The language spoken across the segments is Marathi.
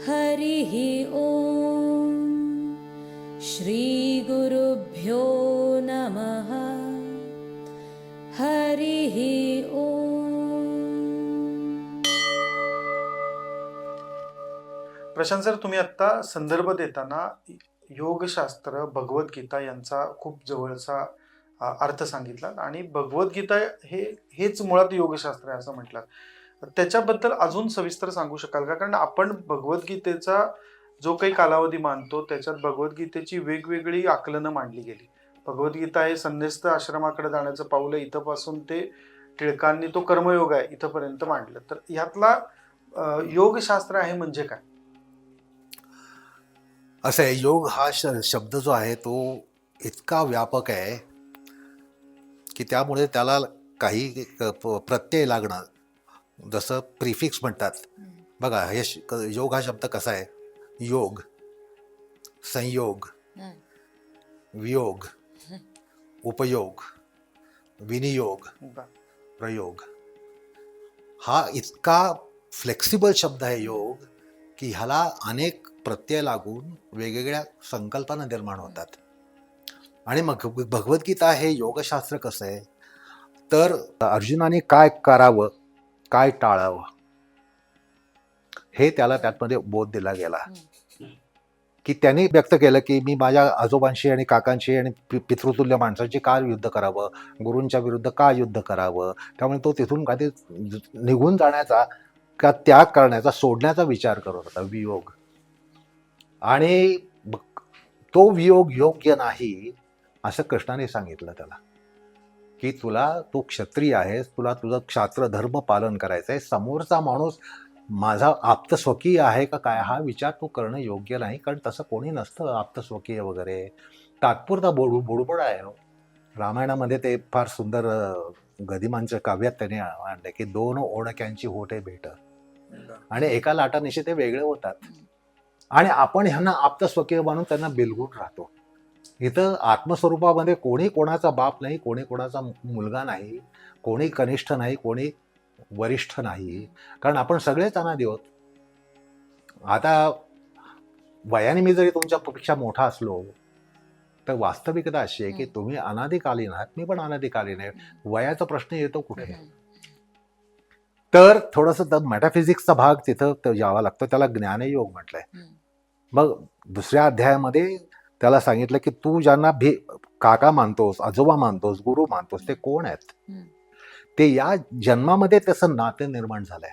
हरिः ॐ श्रीगुरुभ्यो नमः। हरिः ॐ प्रशांत सर तुम्ही आत्ता संदर्भ देताना योगशास्त्र भगवद्गीता यांचा खूप जवळचा अर्थ सांगितला आणि भगवद्गीता हे हेच मुळात योगशास्त्र आहे असं म्हटलं त्याच्याबद्दल अजून सविस्तर सांगू शकाल का? कारण आपण भगवद्गीतेचा जो काही कालावधी मानतो त्याच्यात भगवद्गीतेची वेगवेगळी आकलनं मांडली गेली. भगवद्गीता हे संन्यस्त आश्रमाकडे जाण्याचं पाऊल आहे. इथंपासून ते टिळकांनी तो कर्मयोग आहे इथंपर्यंत मांडलं. तर ह्यातला योगशास्त्र आहे म्हणजे काय? असं आहे योग हा श शब्द जो आहे तो इतका व्यापक आहे की त्यामुळे त्याला काही प- प्रत्यय लागणं जसं प्रिफिक्स म्हणतात. बघा हे योग हा शब्द कसा आहे? योग संयोग वियोग उपयोग विनियोग. प्रयोग. हा इतका फ्लेक्सिबल शब्द आहे योग की ह्याला अनेक प्रत्यय लागून वेगवेगळ्या संकल्पना निर्माण होतात. आणि मग भगवद्गीता हे योगशास्त्र कसं आहे? तर अर्जुनाने काय करावं? काय टाळावं? हे त्याला त्यातमध्ये बोध दिला गेला. की त्यांनी व्यक्त केलं की मी माझ्या आजोबांशी आणि काकांशी आणि पितृतुल्य माणसांशी का युद्ध करावं? गुरूंच्या विरुद्ध का युद्ध करावं? त्यामुळे तो तिथून काही निघून जाण्याचा का त्याग करण्याचा सोडण्याचा विचार करत होता वियोग. आणि तो वियोग योग्य नाही असं कृष्णाने सांगितलं त्याला. की तुला तू क्षत्रिय आहेस तुला तुझं क्षात्र धर्म पालन करायचं आहे समोरचा माणूस माझा आप्तस्वकीय आहे का काय हा विचार तू करणं योग्य नाही कारण तसं कोणी नसतं आप्तस्वकीय वगैरे. तात्पुरता बोडू बुडबुड आहे हो. रामायणामध्ये ते फार सुंदर गदिमांच्या काव्यात त्याने आणले की दोन ओळख्यांची होटे भेट. आणि एका लाटानिशी ते वेगळे होतात. आणि आपण ह्यांना आप्तस्वकीय मानून त्यांना बिलगून राहतो. इथं आत्मस्वरूपामध्ये कोणी कोणाचा बाप नाही कोणी कोणाचा मुलगा नाही कोणी कनिष्ठ नाही कोणी वरिष्ठ नाही. कारण आपण सगळेच अनादी आहोत. आता वयाने मी जरी तुमच्यापेक्षा मोठा असलो तर वास्तविकता अशी आहे की तुम्ही अनादिकालीन आहात मी पण अनादिकालीन आहे. वयाचा प्रश्न येतो कुठे? तर थोडंसं तर मेटाफिजिक्सचा भाग तिथं यावा लागतो. त्याला ज्ञानयोग म्हटलंय. मग दुसऱ्या अध्यायामध्ये त्याला सांगितलं की तू ज्यांना भे काका मानतोस आजोबा मानतोस गुरु मानतोस ते कोण आहेत. ते या जन्मामध्ये त्याचं नातं निर्माण झालंय.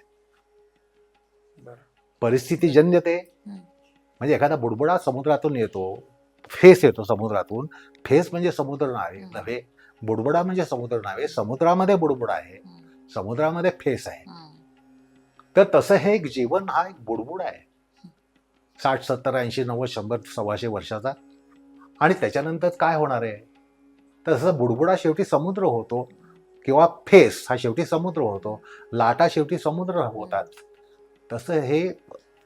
बरं. परिस्थितीजन्य ते. म्हणजे एखादा बुडबुडा समुद्रातून येतो फेस येतो समुद्रातून. फेस म्हणजे समुद्र नावे. नव्हे. बुडबुडा म्हणजे समुद्र नावे समुद्रामध्ये बुडबुडा आहे. समुद्रामध्ये फेस आहे. तर तसं हे एक जीवन हा एक बुडबुड आहे. साठ सत्तर ऐंशी नव्वद शंभर सव्वाशे वर्षाचा आणि त्याच्यानंतर काय होणार आहे? तर तसं बुडबुडा शेवटी समुद्र होतो किंवा फेस हा शेवटी समुद्र होतो लाटा शेवटी समुद्र होतात. तसं हे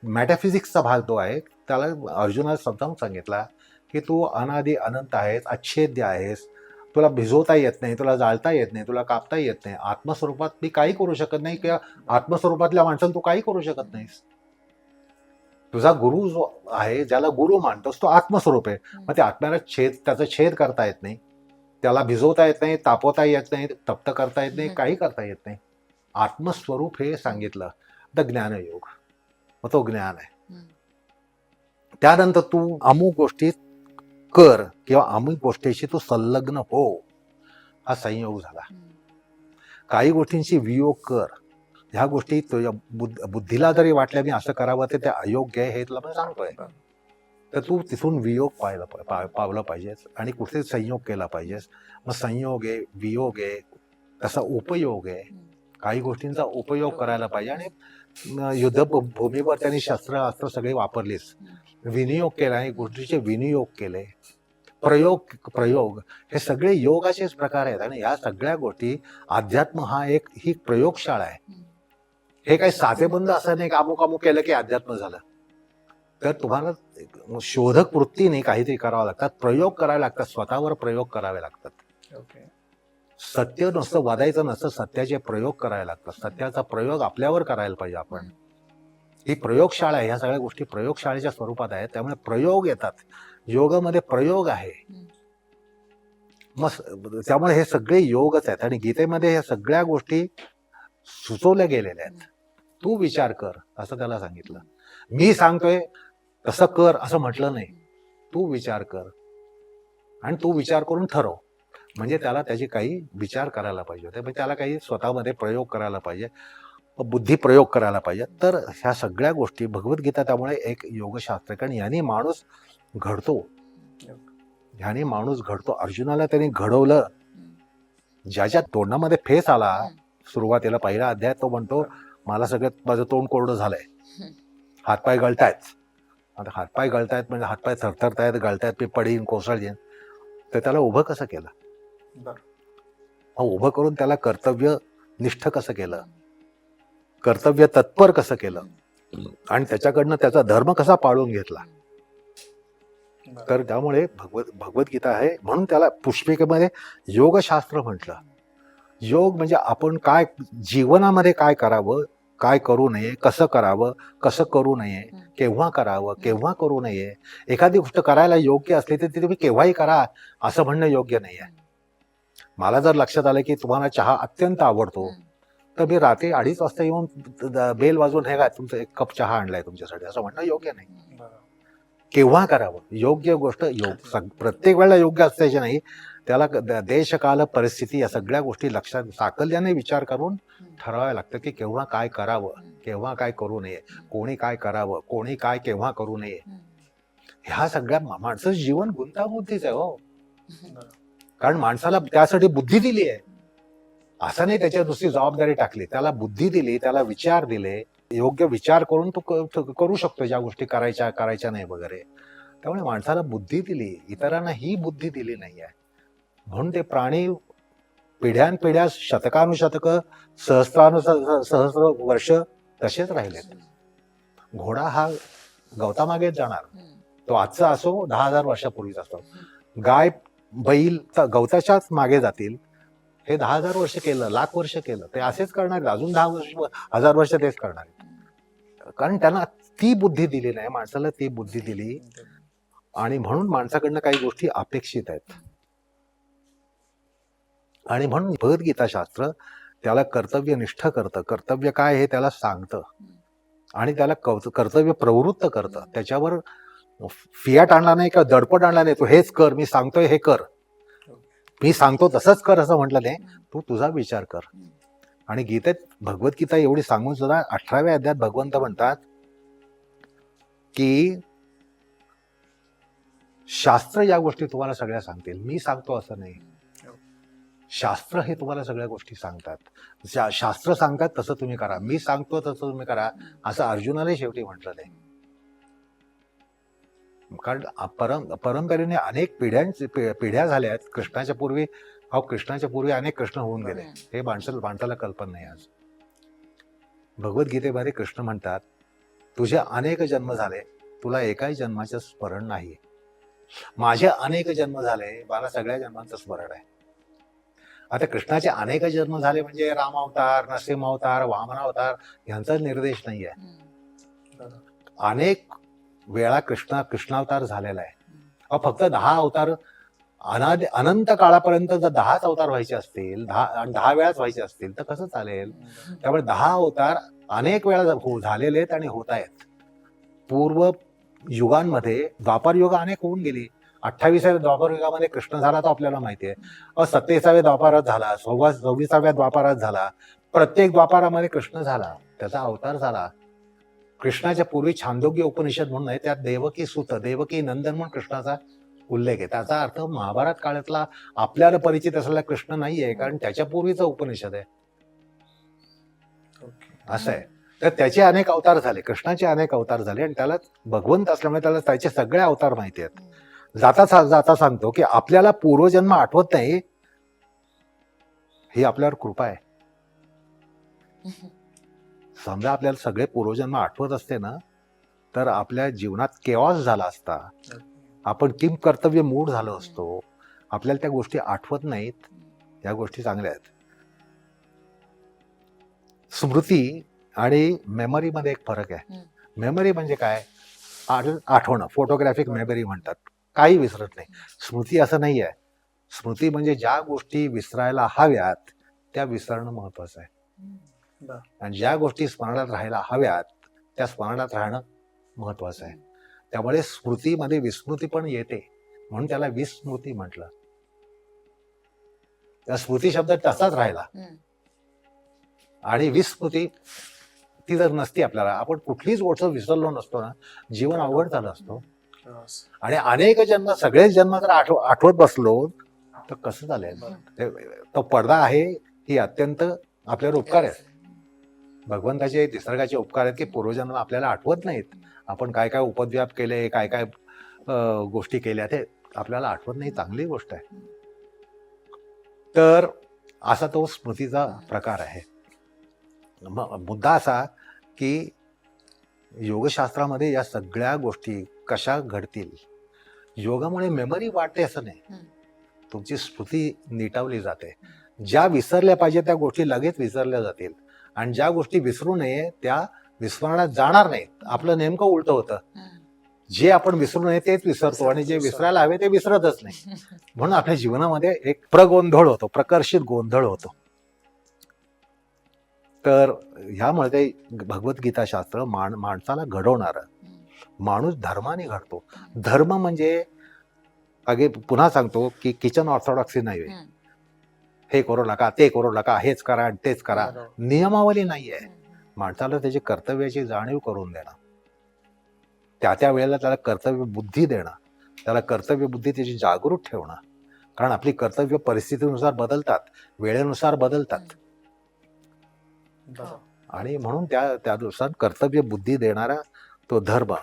मॅटाफिजिक्सचा भाग जो आहे त्याला अर्जुनाला समजावून सांगितला की तू अनादी अनंत आहेस अच्छेद्य आहेस. तुला भिजवता येत नाही तुला जाळता येत नाही तुला कापता येत नाही. आत्मस्वरूपात मी काही करू शकत नाही किंवा आत्मस्वरूपातल्या माणसाला तू काही करू शकत नाहीस. तुझा गुरु जो आहे ज्याला गुरु मानतोस तो आत्मस्वरूप आहे. मग ते आत्म्याला छेद त्याचा छेद करता येत नाही. त्याला भिजवता येत नाही तापवता येत नाही तप्त करता येत नाही. काही करता येत नाही. आत्मस्वरूप हे सांगितलं. द ज्ञानयोग. मग तो ज्ञान आहे. त्यानंतर तू अमुक गोष्टीत कर किंवा अमुक गोष्टीशी तू संलग्न हो. हा संयोग झाला. काही गोष्टींशी वियोग कर. ह्या गोष्टी तुझ्या बुद्ध- बुद्धीला जरी वाटल्या मी असं करावं ते अयोग्य आहे हे तुला मी सांगतोय. तर तू तिथून वियोग पाहिलं पा- पावलं पाहिजेस आणि कुठे संयोग केला पाहिजेस. मग संयोग आहे वियोग आहे तसा उपयोग आहे. काही गोष्टींचा उपयोग करायला पाहिजे आणि अं, युद्ध भू- भूमीवर त्यांनी शस्त्र अस्त्र सगळे वापरलीच विनियोग केला आणि गोष्टीचे विनियोग केले. प्रयोग प्रयोग हे सगळे योगाचेच प्रकार आहेत आणि या सगळ्या गोष्टी अध्यात्म हा एक ही प्रयोगशाळा आहे. हे काही साधेबंद असं नाही की अमुक अमुक केलं की अध्यात्म झालं. तर तुम्हाला शोधक वृत्तीने काहीतरी करावं लागतात प्रयोग करावे लागतात. स्वतःवर प्रयोग करावे लागतात. ओके सत्य नुसतं वादायचं नसतं सत्याचे प्रयोग करावे लागतात. सत्याचा प्रयोग आपल्यावर करायला पाहिजे आपण. ही प्रयोगशाळा आहे. ह्या सगळ्या गोष्टी प्रयोगशाळेच्या स्वरूपात आहेत. त्यामुळे प्रयोग येतात. योगामध्ये प्रयोग आहे. मग त्यामुळे हे सगळे योगच आहेत. आणि गीतेमध्ये ह्या सगळ्या गोष्टी सुचवल्या गेलेल्या आहेत. तू विचार कर असं त्याला सांगितलं. मी सांगतोय तसं कर असं म्हटलं नाही. तू विचार कर आणि तू विचार करून ठरव. म्हणजे त्याला त्याची काही विचार करायला पाहिजे होते. म्हणजे त्याला काही स्वतःमध्ये प्रयोग करायला पाहिजे बुद्धी प्रयोग करायला पाहिजे. तर ह्या सगळ्या गोष्टी भगवद्गीता त्यामुळे एक योगशास्त्र आहे. कारण याने माणूस घडतो. ह्याने माणूस घडतो. अर्जुनाला त्यांनी घडवलं. ज्याच्या तोंडामध्ये फेस आला सुरुवातीला पहिला अध्याय तो म्हणतो मला सगळं माझं तोंड कोरडं झालंय. हातपाय गळतायत. आता हातपाय गळतायत म्हणजे हातपाय थरथरतायत गळतायत मी पडीन कोसळीन. तर त्याला उभं कसं केलं? मग उभं करून त्याला कर्तव्य निष्ठ कसं केलं? कर्तव्य तत्पर कसं केलं? आणि त्याच्याकडनं त्याचा धर्म कसा पाळून घेतला. तर त्यामुळे भगवत भगवद्गीता आहे. म्हणून त्याला पुष्पिकेमध्ये योगशास्त्र म्हटलं. योग म्हणजे आपण काय जीवनामध्ये काय करावं काय करू नये कसं करावं कसं करू नये केव्हा करावं केव्हा करू नये एखादी गोष्ट करायला योग्य असली तर ती तुम्ही केव्हाही करा असं म्हणणं योग्य नाही आहे मला जर लक्षात आलं की तुम्हाला चहा अत्यंत आवडतो तर मी रात्री अडीच वाजता येऊन बेल वाजवून हे काय तुमचं एक कप चहा आणलाय तुमच्यासाठी असं म्हणणं योग्य नाही. केव्हा करावं. योग्य गोष्ट योग प्रत्येक वेळेला योग्य असायचे नाही. त्याला द- देशकाल परिस्थिती या सगळ्या गोष्टी लक्षात साकल्याने विचार करून ठरवावं लागतं की केव्हा काय करावं केव्हा काय करू नये कोणी काय करावं कोणी काय केव्हा करू नये. ह्या सगळ्या मा- जीवन गुंतागुंतीच आहे हो. कारण माणसाला त्यासाठी बुद्धी दिली आहे. असं नाही त्याच्या दुसरी जबाबदारी टाकली. त्याला बुद्धी दिली त्याला विचार दिले योग्य विचार करून तो क- करू शकतो ज्या गोष्टी करायच्या करायच्या नाही वगैरे. त्यामुळे माणसाला बुद्धी दिली इतरांना ही बुद्धी दिली नाही आहे. म्हणून ते प्राणी पिढ्यानपिढ्या शतकानुशतक सहस्रानु सहस्र वर्ष तसेच राहिलेत. घोडा हा गवतामागेच जाणार. तो आजचा असो दहा हजार वर्षापूर्वीचा असतो गाय बैल तर गवताच्याच मागे जातील. हे दहा हजार वर्ष केलं लाख वर्ष केलं. ते असेच करणार अजून दहा वर्ष हजार वर्ष तेच करणार कारण त्यांना ती बुद्धी दिली नाही. माणसाला ती बुद्धी दिली. आणि म्हणून माणसाकडनं काही गोष्टी अपेक्षित आहेत. आणि म्हणून भगवद्गीता शास्त्र त्याला कर्तव्यनिष्ठ करतं. कर्तव्य काय हे त्याला सांगतं. आणि त्याला कर्तव्य प्रवृत्त करतं. त्याच्यावर फियाट आणला नाही का दडपट आणला नाही. तू हेच कर मी सांगतोय हे कर. मी सांगतो तसंच कर असं म्हटलं नाही. तू तुझा विचार कर. आणि गीतेत भगवद्गीता एवढी सांगून सुद्धा अठराव्या अध्यायात भगवंत म्हणतात की शास्त्र या गोष्टी तुम्हाला सगळ्या सांगतील. मी सांगतो असं नाही. शास्त्र हे तुम्हाला सगळ्या गोष्टी सांगतात. शा- शास्त्र सांगतात तसं तुम्ही करा. मी सांगतो तसं तुम्ही करा. असं अर्जुनाने शेवटी म्हटलं नाही. कारण परम परंपरेने अनेक पिढ्यांचे पिढ्या झाल्या आहेत कृष्णाच्या पूर्वी अहो कृष्णाच्या पूर्वी अनेक कृष्ण होऊन गेले. हे माणसाला माणसाला कल्पना नाही आज. भगवद्गीतेमध्ये कृष्ण म्हणतात तुझे अनेक जन्म झाले तुला एकाही जन्माचं स्मरण नाही माझे अनेक जन्म झाले मला सगळ्या जन्मांचं स्मरण आहे. आता कृष्णाचे अनेक जन्म झाले म्हणजे राम अवतार नरसिंह अवतार वामन अवतार यांचा निर्देश नाही आहे. अनेक वेळा कृष्णा कृष्णावतार झालेला आहे. अ फक्त दहा अवतार अनाद अनंत काळापर्यंत जर दहाच अवतार व्हायचे असतील दहा आणि दहा वेळाच व्हायचे असतील तर कसं चालेल? त्यामुळे दहा अवतार अनेक वेळा हो- झालेले आहेत आणि होत आहेत. पूर्व युगांमध्ये द्वापार युग अनेक होऊन गेली. अठ्ठावीसाव्या द्वापार युगामध्ये कृष्ण झाला तो आपल्याला माहिती आहे. अ सत्तेसाव्या द्वापारात झाला सव्वा सव्वीसाव्या द्वापारात झाला. प्रत्येक द्वापारामध्ये कृष्ण झाला त्याचा अवतार झाला. कृष्णाच्या पूर्वी छांदोग्य उपनिषद म्हणून आहे त्यात देवकी सुत देवकी नंदन म्हणून कृष्णाचा उल्लेख आहे. त्याचा अर्थ महाभारत काळातला आपल्याला परिचित असलेला कृष्ण नाहीये कारण त्याच्या पूर्वीचा उपनिषद आहे. ओके. असं आहे. तर त्याचे अनेक अवतार झाले कृष्णाचे अनेक अवतार झाले आणि त्याला भगवंत असल्यामुळे त्याला त्याचे सगळे अवतार माहिती आहेत. जाता सा- जाता सांगतो की आपल्याला पूर्वजन्म आठवत नाही ही आपल्यावर कृपा आहे. समजा आपल्याला सगळे पूर्वजन्म आठवत असते ना तर आपल्या जीवनात केवास झाला असता आपण किम कर्तव्य मूड झालो असतो. आपल्याला त्या गोष्टी आठवत नाहीत. या गोष्टी चांगल्या आहेत. स्मृती आणि मेमरीमध्ये एक फरक आहे. मेमरी म्हणजे काय? आठ- आठवणं. फोटोग्राफिक मेमरी म्हणतात. काही विसरत नाही. स्मृती असं नाही आहे स्मृती म्हणजे ज्या गोष्टी विसरायला हव्यात त्या विसरणं महत्वाचं आहे. बरं. आणि ज्या गोष्टी स्मरणात राहायला हव्यात त्या स्मरणात राहणं महत्वाचं आहे. त्यामुळे स्मृतीमध्ये विस्मृती पण येते. म्हणून त्याला विस्मृती म्हटलं. त्या स्मृती शब्द तसाच राहिला. हम्म. आणि विस्मृती ती जर नसती आपल्याला आपण कुठलीच गोष्ट विसरलो नसतो ना जीवन अवघड झालं असतो. आणि अनेक जन्म सगळेच जन्म जर आठव आठवत बसलो तर कसं चालेल? ते- तो पडदा आहे ही अत्यंत आपल्यावर उपकार आहे. भगवंताचे निसर्गाचे उपकार आहेत की पूर्वजन्म आपल्याला आठवत नाहीत. आपण काय काय उपद्व्याप केले काय काय गोष्टी केल्या ते आपल्याला आठवत नाही. चांगली गोष्ट आहे. तर असा तो स्मृतीचा प्रकार आहे. मुद्दा असा की योगशास्त्रामध्ये या सगळ्या गोष्टी कशा घडतील? योगामुळे मेमरी वाढते असं नाही. तुमची स्मृती निटावली जाते. ज्या विसरल्या पाहिजे त्या गोष्टी लगेच विसरल्या जातील. आणि ज्या गोष्टी विसरू नये त्या विस्मरणात जाणार नाहीत. आपलं नेमकं उलट होतं. जे आपण विसरू नये तेच विसरतो आणि जे विसरायला हवे ते विसरतच नाही. म्हणून आपल्या जीवनामध्ये एक प्रगोंधळ होतो प्रकर्षित गोंधळ होतो. तर ह्यामुळे ते भगवद्गीता शास्त्र मान माणसाला घडवणार. माणूस धर्माने घडतो. धर्म म्हणजे अगे पुन्हा सांगतो की किचन ऑर्थोडॉक्सी नाही. हे करू नका ते करू नका हेच करा आणि तेच करा. नियमावली नाही आहे. माणसाला त्याची कर्तव्याची जाणीव करून देणं. त्या त्या वेळेला त्याला कर्तव्य बुद्धी देणं. त्याला कर्तव्य बुद्धी त्याची जागृत ठेवणं. कारण आपली कर्तव्य परिस्थितीनुसार बदलतात वेळेनुसार बदलतात. आणि म्हणून त्या त्यानुसार कर्तव्य बुद्धी देणारा तो धर्म.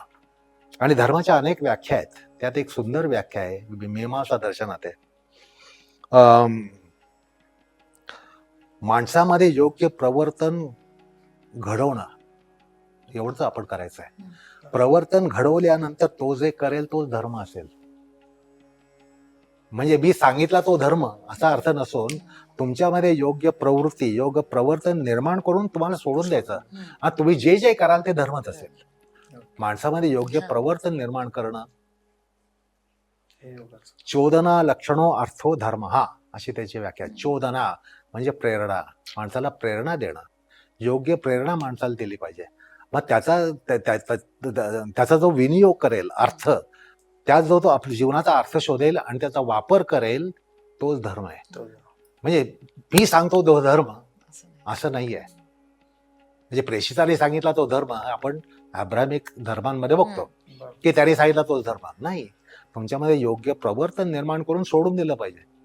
आणि धर्माच्या अनेक व्याख्या आहेत. त्यात एक सुंदर व्याख्या आहे. मीमांसा दर्शनात आहे. माणसामध्ये योग्य प्रवर्तन घडवणं एवढंच आपण करायचं आहे. प्रवर्तन घडवल्यानंतर तो जे करेल तोच धर्म असेल. म्हणजे मी सांगितला तो धर्म असा अर्थ नसून तुमच्यामध्ये योग्य प्रवृत्ती योग्य प्रवर्तन निर्माण करून तुम्हाला सोडून द्यायचं. आणि तुम्ही जे जे कराल ते धर्मच असेल. माणसामध्ये योग्य प्रवर्तन निर्माण करणं. चोदना लक्षणो अर्थो धर्म. हा अशी त्याची व्याख्या. चोदना. म्हणजे प्रेरणा माणसाला प्रेरणा देणं. योग्य प्रेरणा माणसाला दिली पाहिजे. मग त्याचा त्या- त्या- त्या- त्याचा जो विनियोग करेल अर्थ त्यात जो तो आपल्या जीवनाचा अर्थ शोधेल आणि त्याचा वापर करेल तोच धर्म आहे. म्हणजे मी सांगतो तो धर्म असं नाही. आहे. म्हणजे प्रेषिताने सांगितला तो धर्म आपण अब्रामिक धर्मांमध्ये बघतो. की त्याने सांगितला तोच धर्म नाही. तुमच्यामध्ये योग्य प्रवर्तन निर्माण करून सोडून दिलं पाहिजे.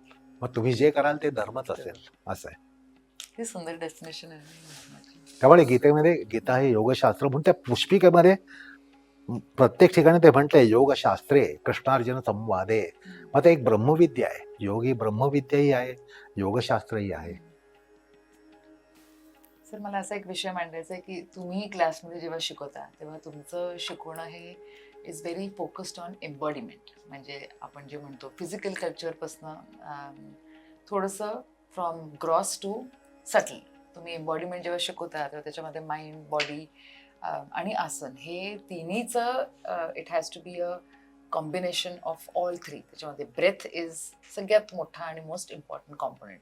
मग तुम्ही जे कराल ते धर्मच असेल असं आहे. हे सुंदर डेस्टिनेशन आहे. त्यामुळे गीतेमध्ये गीता हे योगशास्त्र म्हणून त्या पुष्पिकेमध्ये प्रत्येक ठिकाणी ते म्हटलंय योगशास्त्रे कृष्णार्जुन संवादे. मग ते एक ब्रह्मविद्या आहे. योगी ब्रह्मविद्याही आहे योगशास्त्रही आहे. सर मला असा एक विषय मांडायचा आहे की तुम्ही क्लासमध्ये जेव्हा शिकवता तेव्हा तुमचं शिकवणं हे is very focused on embodiment म्हणजे आपण जे म्हणतो फिजिकल कल्चरपासनं थोडंसं फ्रॉम ग्रॉस टू सटल तुम्ही एम्बॉडीमेंट जेव्हा शिकवता तेव्हा त्याच्यामध्ये माइंड बॉडी आणि आसन हे तिन्हीचं it has to be a combination of all three त्याच्यामध्ये ब्रेथ इज सगळ्यात मोठा आणि मोस्ट इम्पॉर्टंट कॉम्पोनेंट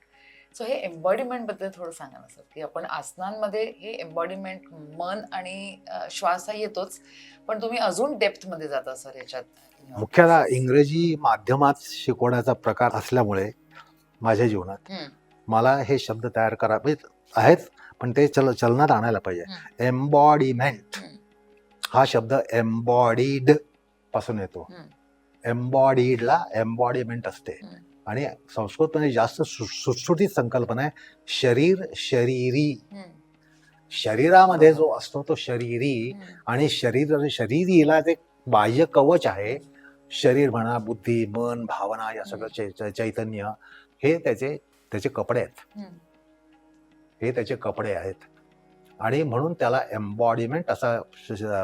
सो हे एम्बॉडीमेंटबद्दल थोडं सांगा ना सर की आपण आसनांमध्ये हे एम्बॉडीमेंट मन आणि श्वास हा येतोच पण तुम्ही अजून डेप्थमध्ये जाता सर याच्यात. मुख्यतः इंग्रजी माध्यमात शिकवण्याचा प्रकार असल्यामुळे माझ्या जीवनात. मला हे शब्द तयार करा आहेत पण ते चल चलनात आणायला पाहिजे. एम्बॉडीमेंट. हा शब्द एम्बॉडीडपासून येतो. एम्बॉडीडला एम्बॉडीमेंट असते. आणि संस्कृतमध्ये जास्त सु- सुटसुटीत संकल्पना आहे. शरीर शरीरी. शरीरामध्ये जो असतो तो शरीरी. आणि शरीर शरीरीला जे बाह्य कवच आहे शरीर म्हणा बुद्धी मन भावना या सगळं चैतन्य हे त्याचे त्याचे कपडे आहेत. हे त्याचे कपडे आहेत. आणि म्हणून त्याला एम्बॉडीमेंट असा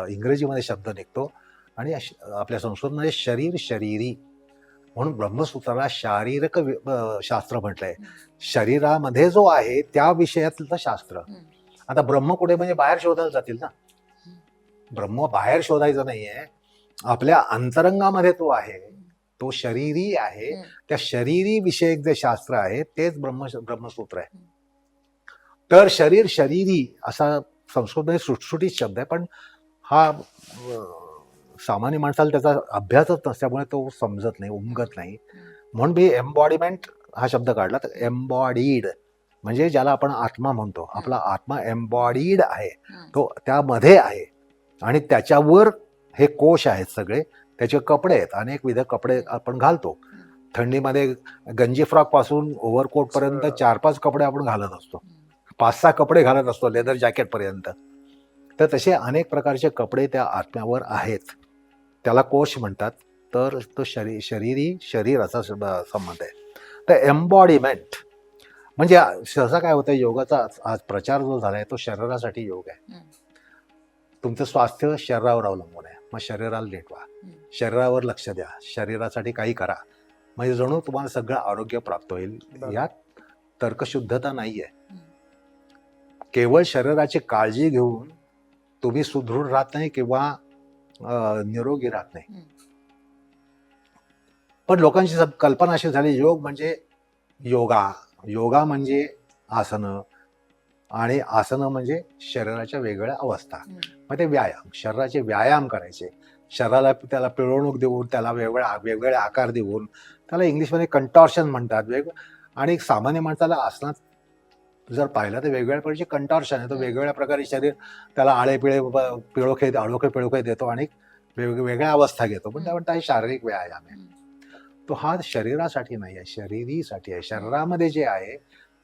इंग्रजीमध्ये शब्द निघतो. आणि आपल्या संस्कृतमध्ये शरीर शरीरी. म्हणून ब्रह्मसूत्राला शारीरक शास्त्र म्हटलंय. शरीरामध्ये जो आहे त्या विषयातलं शास्त्र. आता ब्रह्म कुठे म्हणजे बाहेर शोधायला जातील ना? ब्रह्म बाहेर शोधायचं नाहीये. आपल्या अंतरंगामध्ये तो आहे तो शरीरी आहे. त्या शरीरी विषयक जे शास्त्र आहे तेच ब्रह्म ब्रह्मसूत्र आहे. तर शरीर शरीरी असा संस्कृतमध्ये सुटसुटीत शब्द आहे पण हा सामान्य माणसाला त्याचा अभ्यासच नसल्यामुळे तो समजत नाही उमगत नाही. म्हणून मी एम्बॉडीमेंट हा शब्द काढला. तर एम्बॉडीड म्हणजे ज्याला आपण आत्मा म्हणतो. आपला आत्मा एम्बॉडीड आहे. तो त्यामध्ये आहे. आणि त्याच्यावर हे कोश आहेत सगळे. त्याचे कपडे आहेत. अनेक विध कपडे आपण घालतो. थंडीमध्ये गंजी फ्रॉकपासून ओव्हरकोट पर्यंत सगळं. चार पाच कपडे आपण घालत असतो. पाच सहा कपडे घालत असतो. लेदर जॅकेट पर्यंत. तर तसे अनेक प्रकारचे कपडे त्या आत्म्यावर आहेत. त्याला कोश म्हणतात. तर तो शरीर शरीरी शरीर असा शब्द- संबंध आहे. तर एम्बॉडीमेंट म्हणजे सहसा काय होतं योगाचा आज- प्रचार जो झालाय तो शरीरासाठी योग आहे. तुमचं स्वास्थ्य शरीरावर अवलंबून आहे. मग शरीराला हम्म. शरीरावर लक्ष द्या. शरीरासाठी काही करा. म्हणजे जणू तुम्हाला सगळं आरोग्य प्राप्त होईल. यात तर्कशुद्धता नाहीये. हम्म. केवळ शरीराची काळजी घेऊन तुम्ही सुदृढ राहत नाही किंवा निरोगी राहत नाही. पण लोकांची सब- कल्पना अशी झाली योग म्हणजे योगा. योगा म्हणजे आसनं आणि आसनं म्हणजे शरीराच्या वेगळ्या अवस्था. मग ते व्यायाम शरीराचे व्यायाम करायचे. शरीराला त्याला पिळवणूक देऊन त्याला वेगवेगळ्या वेगवेगळे आकार देऊन त्याला इंग्लिशमध्ये कंटॉर्शन म्हणतात. वेग आणि सामान्य माणसाला आसनात जर पाहिलं तर वेगवेगळ्या प्रकारचे कंटॉर्शन आहे. तो. वेगवेगळ्या प्रकारे शरीर त्याला आळे पिळे ब- पिळोखे आळोखे पिळोखे देतो आणि वेगवेगळ्या अवस्था घेतो. पण त्या म्हणतात हे शारीरिक व्यायाम आहे. तो हा शरीरासाठी नाही आहे शरीरीसाठी आहे. शरीरामध्ये जे आहे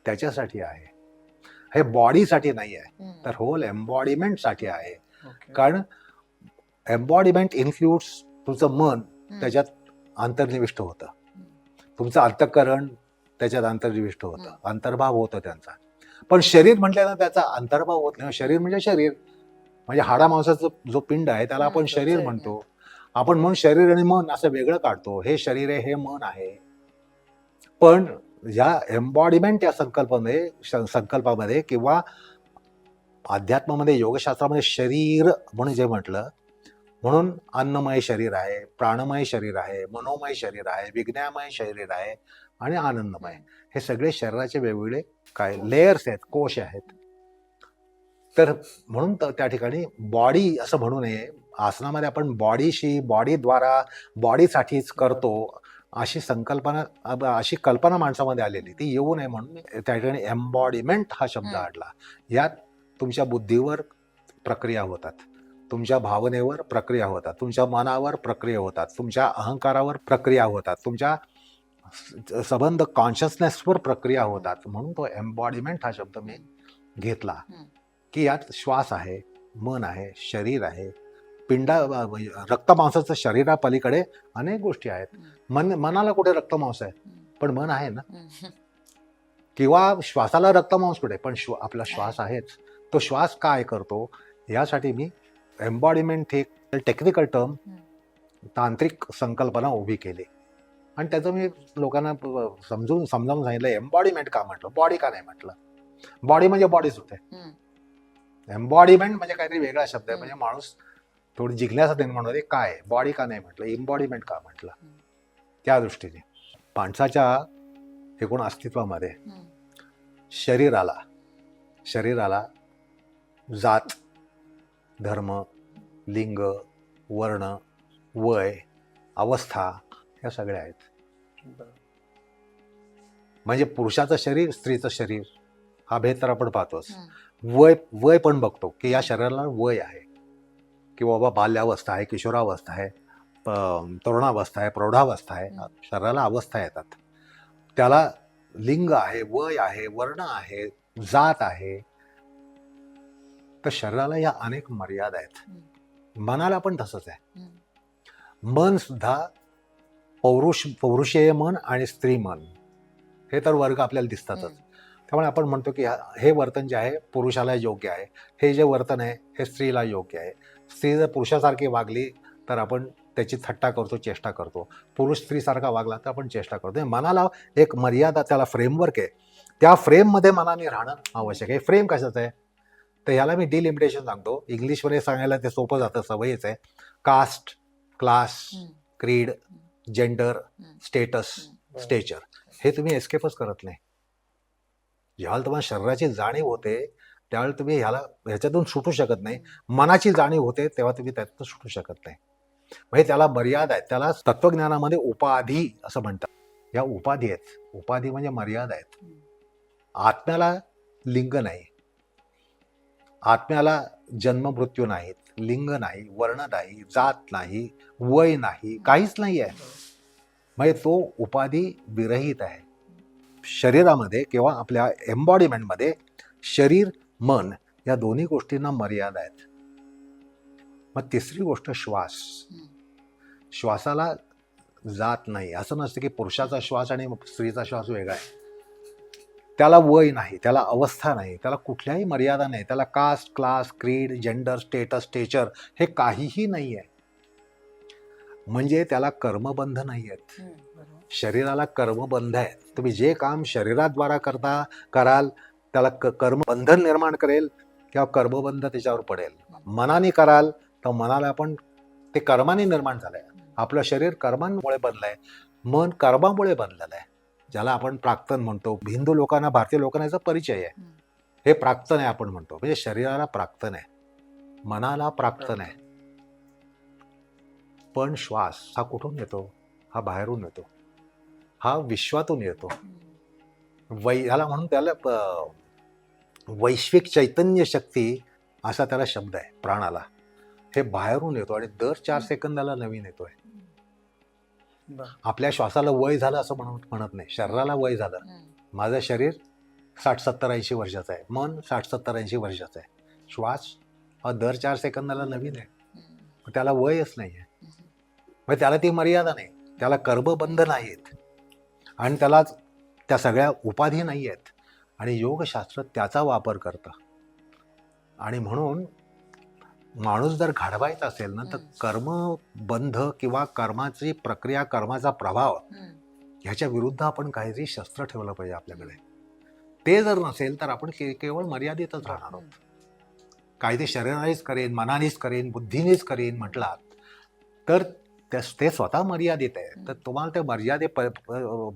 त्याच्यासाठी आहे. हे बॉडीसाठी नाही आहे. तर होल एम्बॉडीमेंटसाठी आहे. कारण एम्बॉडीमेंट इन्क्लुड्स तुमचं मन. त्याच्यात अंतर्निविष्ट होतं. तुमचं अंतःकरण त्याच्यात अंतर्निविष्ट होतं. अंतर्भाव होतं त्यांचा. पण शरीर म्हटल्यानं त्याचा अंतर्भाव होत नाही. शरीर म्हणजे शरीर. म्हणजे हाडा मांसाचा जो पिंड आहे त्याला आपण शरीर. म्हणतो. आपण म्हणून शरीर आणि मन असं वेगळं काढतो. हे शरीर आहे हे मन आहे. पण या एम्बॉडीमेंट या संकल्पामध्ये संकल्पामध्ये किंवा अध्यात्मामध्ये योगशास्त्रामध्ये शरीर म्हणून जे म्हटलं म्हणून अन्नमय शरीर आहे प्राणमय शरीर आहे मनोमय शरीर आहे विज्ञामय शरीर आहे आणि आनंदमय. हे सगळे शरीराचे वेगवेगळे काय लेयर्स आहेत कोश आहेत. तर म्हणून त्या ठिकाणी बॉडी असं म्हणू नये. आसनामध्ये आपण बॉडीशी बॉडीद्वारा बॉडीसाठीच करतो अशी संकल्पना अशी कल्पना माणसामध्ये आलेली. ती येऊ नये म्हणून त्या ठिकाणी एम्बॉडीमेंट हा शब्द. आणला यात तुमच्या बुद्धीवर प्रक्रिया होतात. तुमच्या भावनेवर प्रक्रिया होतात. तुमच्या मनावर प्रक्रिया होतात. तुमच्या अहंकारावर प्रक्रिया होतात. तुमच्या संबंध कॉन्शियसनेसवर प्रक्रिया होतात. म्हणून तो एम्बॉडीमेंट हा शब्द मी घेतला. की यात श्वास आहे मन आहे शरीर आहे. पिंडा रक्तमांसाचं शरीरापलीकडे अनेक गोष्टी आहेत. मन मनाला कुठे रक्तमांस आहे. पण मन आहे ना. किंवा श्वासाला रक्तमांस कुठे? पण श्व आपला श्वास आहेच. तो श्वास काय करतो? यासाठी मी एम्बॉडीमेंट हे टेक्निकल टर्म. तांत्रिक संकल्पना उभी केली. आणि त्याचं मी लोकांना समजून समजावून सांगितलं एम्बॉडीमेंट का म्हटलं बॉडी का नाही म्हटलं बॉडी म्हणजे बॉडीच होते. एम्बॉडीमेंट म्हणजे काहीतरी वेगळा शब्द आहे. म्हणजे माणूस थोडी जिज्ञासा निर्माण होते काय बॉडी का नाही म्हटलं एम्बॉडीमेंट का म्हटलं. त्या दृष्टीने माणसाच्या एकूण अस्तित्वामध्ये. शरीराला शरीराला जात धर्म लिंग वर्ण वय अवस्था या सगळ्या आहेत. म्हणजे पुरुषाचं शरीर स्त्रीचं शरीर हा भेद तर आपण पाहतोच. वय वय पण बघतो की या शरीराला वय आहे की बाबा बाल्यावस्था आहे किशोरावस्था आहे तरुणावस्था आहे प्रौढावस्था आहे. शरीराला अवस्था येतात त्याला लिंग आहे वय आहे वर्ण आहे जात आहे तर शरीराला या अनेक मर्यादा आहेत मनाला पण तसंच आहे. मन सुद्धा पौरुष पौरुषेय मन आणि स्त्री मन. हे तर वर्ग आपल्याला दिसतातच. त्यामुळे आपण म्हणतो की हा- वर्तन जे आहे पुरुषाला योग्य आहे. हे जे वर्तन आहे हे स्त्रीला योग्य आहे. स्त्री जर पुरुषासारखी वागली तर आपण त्याची थट्टा करतो चेष्टा करतो. पुरुष स्त्रीसारखा वागला तर आपण चेष्टा करतो. मनाला एक मर्यादा त्याला फ्रेमवर्क आहे. त्या फ्रेममध्ये मनाने राहणं आवश्यक आहे. फ्रेम कशाचं आहे? तर ह्याला मी डिलिमिटेशन सांगतो. इंग्लिशमध्ये सांगायला ते सोपं जातं सवयीच आहे. Caste class. Creed gender. Status. Stature. हे तुम्ही एस्केपच करत नाही. ज्यावेळेला तुम्हाला शरीराची जाणीव होते त्यावेळेला तुम्ही ह्याला ह्याच्यातून सुटू शकत नाही. मनाची जाणीव होते तेव्हा तुम्ही त्यातून सुटू शकत नाही. म्हणजे त्याला मर्यादा आहेत. त्याला तत्वज्ञानामध्ये उपाधी असं म्हणतात. या उपाधी आहेत. उपाधी म्हणजे मर्यादा आहेत. आत्म्याला लिंग नाही. आत्म्याला जन्म मृत्यू नाहीत लिंग नाही वर्ण नाही जात नाही वय नाही काहीच नाही आहे. म्हणजे तो उपाधी विरहित आहे. शरीरामध्ये किंवा आपल्या एम्बॉडीमेंटमध्ये शरीर मन या दोन्ही गोष्टींना मर्यादा आहेत. मग तिसरी गोष्ट श्वास. श्वासाला जात नाही. असं नसतं की पुरुषाचा श्वास आणि स्त्रीचा श्वास वेगळा आहे. त्याला वय नाही त्याला अवस्था नाही त्याला कुठल्याही मर्यादा नाही त्याला caste class creed gender status stature हे काहीही नाही आहे म्हणजे त्याला कर्मबंध नाही आहेत. शरीराला कर्मबंध आहे तुम्ही जे काम शरीराद्वारा करता कराल त्याला क कर्मबंधन निर्माण करेल किंवा कर्मबंध त्याच्यावर पडेल. मनाने कराल तर मनाला पण ते कर्माने निर्माण झालंय. आपलं शरीर कर्मांमुळे बनलंय. मन कर्मामुळे बनलेलं आहे. ज्याला आपण प्राक्तन म्हणतो. हिंदू लोकांना भारतीय लोकांना याचा परिचय आहे. हे प्राक्तन आहे आपण म्हणतो. म्हणजे शरीराला प्राक्तन आहे. मनाला प्राक्तन आहे. पण श्वास हा कुठून येतो? हा बाहेरून येतो. हा विश्वातून येतो. वै ह्याला म्हणून त्याला वैश्विक चैतन्य शक्ती असा त्याला शब्द आहे प्राणाला. हे बाहेरून येतो आणि दर चार सेकंदाला नवीन येतोय. आपल्या श्वासाला वय झालं असं म्हणत म्हणत नाही. शरीराला वय झालं. माझं शरीर साठ सत्तर ऐंशी वर्षाचं आहे. मन साठ सत्तर ऐंशी वर्षाचं आहे. श्वास हा दर चार सेकंदाला नवीन आहे. त्याला वयच नाही आहे. मग त्याला ती मर्यादा नाही. त्याला कर्मबंध नाहीत आणि त्याला त्या सगळ्या उपाधी नाही आहेत आणि योगशास्त्र त्याचा वापर करतं. आणि म्हणून माणूस जर घडवायचा असेल ना तर हम्म. कर्मबंध किंवा कर्माची प्रक्रिया कर्माचा प्रभाव. ह्याच्या विरुद्ध आपण काहीतरी शस्त्र ठेवलं पाहिजे आपल्याकडे. ते जर नसेल तर आपण के केवळ मर्यादितच राहणार आहोत. काही ते शरीरानेच करेन मनानेच करेन बुद्धीनेच करेन म्हटलात तर ते स्वतः मर्यादित आहे. तर तुम्हाला ते मर्यादे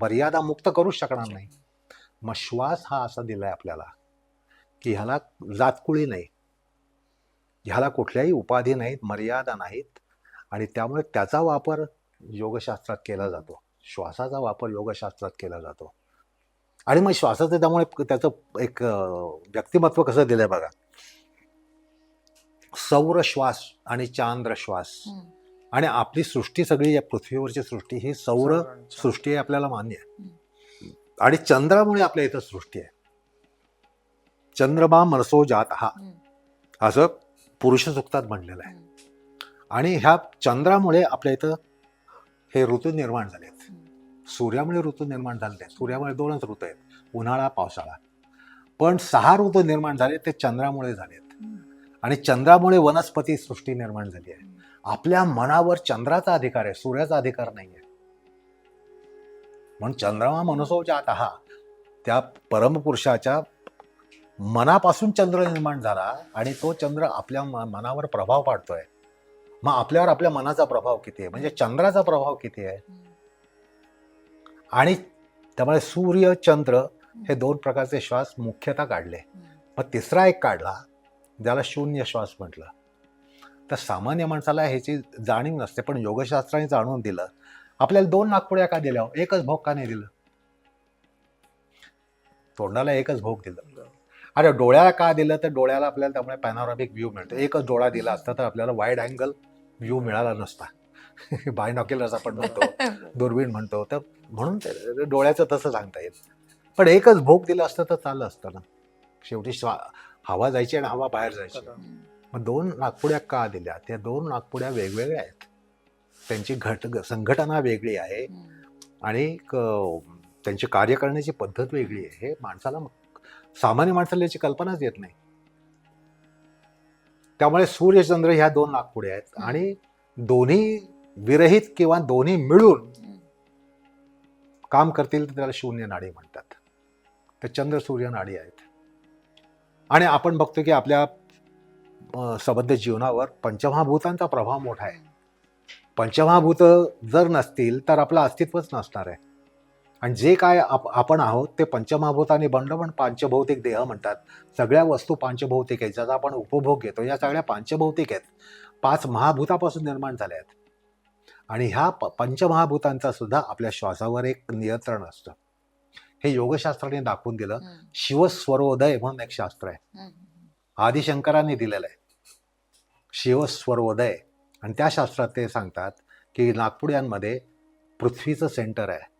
मर्यादा मुक्त करूच शकणार नाही. मग श्वास हा असा दिलाय आपल्याला की ह्याला जातकुळी नाही. ह्याला कुठल्याही उपाधी नाहीत मर्यादा नाहीत. आणि त्यामुळे त्याचा वापर योगशास्त्रात केला जातो. श्वासाचा वापर योगशास्त्रात केला जातो. आणि मग श्वासाचं त्यामुळे त्याचं एक व्यक्तिमत्व कसं दिलंय बघा. सौर श्वास आणि चांद्र श्वास. आणि आपली सृष्टी सगळी या पृथ्वीवरची सृष्टी ही सौर. सृष्टी आहे आपल्याला मान्य आहे. आणि चंद्रामुळे आपल्या इथं सृष्टी आहे. चंद्रमा मनसो जात. हा. असं? पुरुष सुक्तात म्हणलेलं आहे. आणि ह्या चंद्रामुळे आपल्या इथं हे ऋतू निर्माण झालेत हम्म. सूर्यामुळे ऋतू निर्माण झाले नाहीत सूर्यामुळे दोनच ऋतू आहेत. उन्हाळा पावसाळा. पण सहा ऋतू निर्माण झाले ते चंद्रामुळे झालेत हम्म. आणि चंद्रामुळे वनस्पती सृष्टी निर्माण झाली आहे. आपल्या मनावर चंद्राचा अधिकार आहे सूर्याचा अधिकार नाही आहे. म्हणून चंद्रमा मनसो जात हा त्या परमपुरुषाच्या मनापासून चंद्र निर्माण झाला आणि तो चंद्र आपल्या म- मनावर प्रभाव पाडतोय. मग आपल्यावर आपल्या मनाचा प्रभाव किती आहे? म्हणजे चंद्राचा प्रभाव किती आहे? आणि त्यामुळे सूर्य चंद्र हे दोन प्रकारचे श्वास मुख्यतः काढले. मग तिसरा एक काढला ज्याला शून्य श्वास म्हटलं. तर सामान्य माणसाला ह्याची जाणीव नसते पण योगशास्त्राने जाणून दिलं. आपल्याला दोन नागपुड्या का दिल्या? एकच भोग का नाही दिलं? तोंडाला एकच भोग दिलं. अरे डोळ्याला का दिलं? तर डोळ्याला आपल्याला त्यामुळे पॅनॉरॉमिक व्ह्यू मिळतो. एकच डोळा दिला असता तर आपल्याला वाईड अँगल व्ह्यू मिळाला नसता. बाय नॉकेलर्स आपण म्हणतो दुर्बीण म्हणतो. तर म्हणून ते डोळ्याचं तसं सांगता येईल. पण एकच भोग दिलं असतं तर चाललं असतं ना. शेवटी श्वा हवा जायची आणि हवा बाहेर जायची. मग दोन नागपुड्या का दिल्या? त्या दोन नागपुड्या वेगवेगळ्या आहेत. त्यांची घट संघटना वेगळी आहे. आणि त्यांची कार्य करण्याची पद्धत वेगळी आहे. हे माणसाला सामान्य माणसाला याची कल्पनाच येत नाही. त्यामुळे सूर्यचंद्र ह्या दोन नागपुड्या आहेत. आणि दोन्ही विरहित किंवा दोन्ही मिळून. काम करतील तर त्याला शून्य नाडी म्हणतात. तर चंद्र सूर्य नाडी आहेत. आणि आपण बघतो की आपल्या अ, सबंध जीवनावर पंचमहाभूतांचा प्रभाव मोठा आहे. पंचमहाभूत जर नसतील तर आपलं अस्तित्वच नसणार आहे. आणि जे काय आप आपण आहोत ते पंचमहाभूतांनी बनलं पण पांचभौतिक देह म्हणतात. सगळ्या वस्तू पांचभौतिक आहेत. ज्याचा आपण उपभोग घेतो या सगळ्या पांचभौतिक आहेत. पाच महाभूतापासून निर्माण झाल्या आहेत. आणि ह्या प पंचमहाभूतांचा सुद्धा आपल्या श्वासावर एक नियंत्रण असतं. हे योगशास्त्राने दाखवून दिलं. शिवस्वरोदय म्हणून एक शास्त्र आहे. आदिशंकरांनी दिलेलं आहे. शिवस्वरोदय. आणि त्या शास्त्रात ते सांगतात की नागपुड्यांमध्ये पृथ्वीचं सेंटर आहे.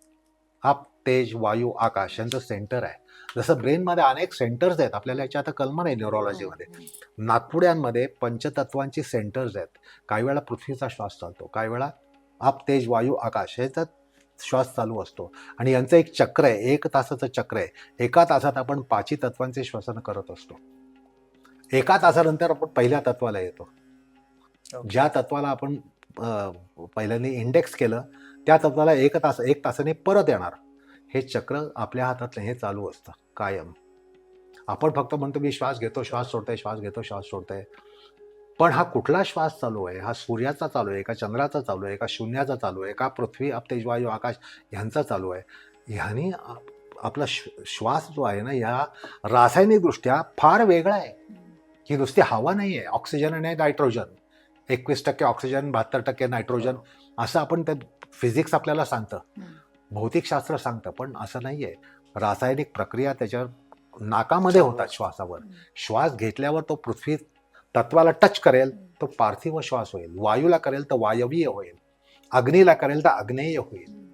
आप तेज वायू आकाश यांचं सेंटर आहे. जसं ब्रेनमध्ये अनेक सेंटर्स आहेत आपल्याला याची आता कल्पना आहे न्यूरोलॉजीमध्ये हम्म, नागपुड्यांमध्ये पंचतत्वांची सेंटर्स आहेत. काही वेळा पृथ्वीचा श्वास चालतो काही वेळा आप तेज वायू आकाश ह्याचा श्वास चालू असतो. आणि यांचं एक चक्र आहे एक तासाचं चक्र आहे. एका तासात आपण पाची तत्वांचे श्वसन करत असतो. एका तासानंतर आपण पहिल्या तत्वाला येतो. Okay. ज्या तत्वाला आपण पहिल्यांदा इंडेक्स केलं त्या तत्वाला एक तास एक तासाने परत येणार. हे चक्र आपल्या हातातलं हे चालू असतं कायम. आपण फक्त म्हणतो मी श्वास घेतो श्वास सोडतोय श्वास घेतो श्वास सोडतोय. पण हा कुठला श्वास चालू आहे? हा सूर्याचा चालू आहे का चंद्राचा चालू आहे का शून्याचा चालू आहे का पृथ्वी आप तेजवायू आकाश ह्यांचा चालू आहे? ह्यानी आप- आपला श्व- श्वास जो आहे ना या रासायनिकदृष्ट्या फार वेगळा आहे. ही नुसती हवा नाही आहे ऑक्सिजन आणि नायट्रोजन. एकवीस टक्के ऑक्सिजन बहात्तर टक्के नायट्रोजन असं आपण त्यात फिजिक्स आपल्याला सांगतं. भौतिकशास्त्र सांगतं पण असं नाही आहे रासायनिक प्रक्रिया त्याच्यावर नाकामध्ये होतात श्वासावर. श्वास घेतल्यावर तो पृथ्वी तत्वाला टच करेल तो पार्थिव श्वास होईल. वायूला करेल तर वायवीय होईल. अग्नीला करेल तर आग्नेय होईल.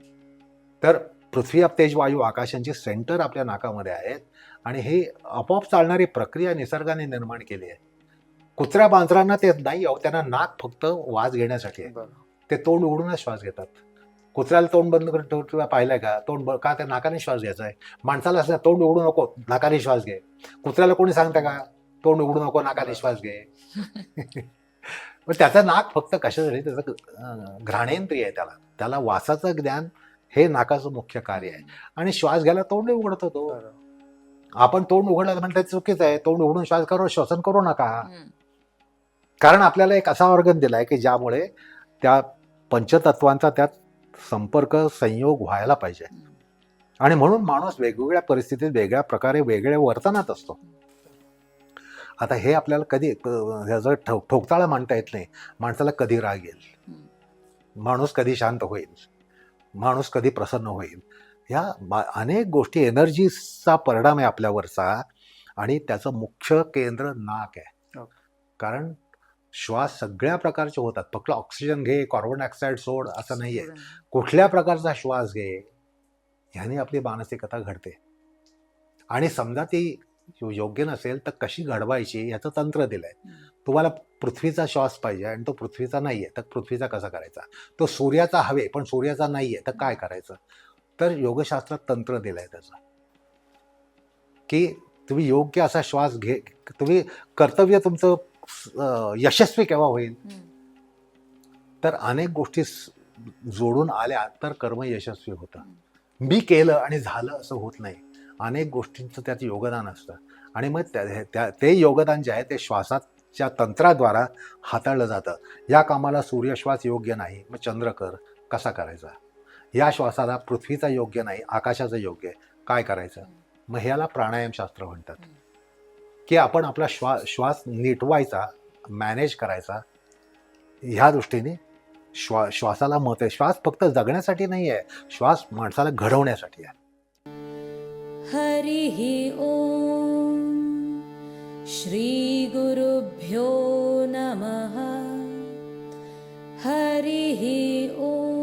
तर पृथ्वी आप तेज वायू आकाशांची सेंटर आपल्या नाकामध्ये आहेत आणि हे आपोआप चालणारी प्रक्रिया निसर्गाने निर्माण केली आहे. कुत्र्या मांजरांना ते नाही अहो त्यांना नाक फक्त वास घेण्यासाठी आहे. ते तोंड उघडूनच श्वास घेतात. कुत्र्याला तोंड बंद करून ठेव- पाहिलंय का? तोंड का त्या नाकाने श्वास घ्यायचा आहे माणसाला असं तोंड उघडू नको नाकाने श्वास घे. कुत्र्याला कोणी सांगतं का? तोंड उघडू नको नाकाने श्वास घे. पण त्याचं नाक फक्त कशासाठी? त्याचं घ्राणेंद्रिय आहे त्याला. त्याला वासाचं ज्ञान हे नाकाचं मुख्य कार्य आहे. आणि श्वास घ्यायला तोंड उघडत बरं. आपण तोंड उघडलं ते चुकीचं आहे. तोंड उघडून श्वास करू श्वसन करू नका. कारण आपल्याला एक असा ऑर्गन दिलाय की ज्यामुळे त्या पंचतत्वांचा त्यात संपर्क संयोग व्हायला पाहिजे. आणि म्हणून माणूस वेगवेगळ्या परिस्थितीत वेगळ्या प्रकारे वेगळ्या वर्तनात असतो. आता हे आपल्याला कधी ह्याचं ठो ठोकताळा मांडता येत नाही. माणसाला कधी राग येईल. माणूस कधी शांत होईल? माणूस कधी प्रसन्न होईल? ह्या बा- अनेक गोष्टी एनर्जीचा परिणाम आहे आपल्यावरचा आणि त्याचं मुख्य केंद्र नाक आहे. ओके. कारण श्वास सगळ्या प्रकारचे होतात. फक्त ऑक्सिजन घे कार्बन डायऑक्साईड सोड असं नाहीये. कुठल्या प्रकारचा श्वास घे ह्याने आपली मानसिकता घडते. आणि समजा ती योग्य नसेल तर कशी घडवायची याचं तंत्र दिलंय. हम्म. तुम्हाला पृथ्वीचा श्वास पाहिजे आणि तो पृथ्वीचा नाहीये तर पृथ्वीचा कसा करायचा? तो सूर्याचा हवे पण सूर्याचा नाहीये तर काय करायचं? तर योगशास्त्रात तंत्र दिलंय त्याचं. की तुम्ही योग्य असा श्वास घे तुम्ही कर्तव्य तुमचं यशस्वी केव्हा होईल. तर अनेक गोष्टी जोडून आल्या तर कर्म यशस्वी होतं. मी केलं आणि झालं असं होत नाही. अनेक गोष्टींचं त्यात योगदान असतं. आणि मग त्या ते योगदान जे आहे ते श्वासाच्या तंत्राद्वारा हाताळलं जातं. या कामाला सूर्यश्वास योग्य नाही. मग चंद्र कर. कसा करायचा? या श्वासाला पृथ्वीचा योग्य नाही आकाशाचं योग्य. काय करायचं? मग ह्याला प्राणायामशास्त्र म्हणतात. की आपण आपला श्वा श्वास नीटवायचा मॅनेज करायचा ह्या दृष्टीने श्वा श्वासाला मत आहे. श्वास फक्त जगण्यासाठी नाही आहे श्वास माणसाला घडवण्यासाठी आहे. हरी हरिः श्री गुरुभ्यो नमः. ओम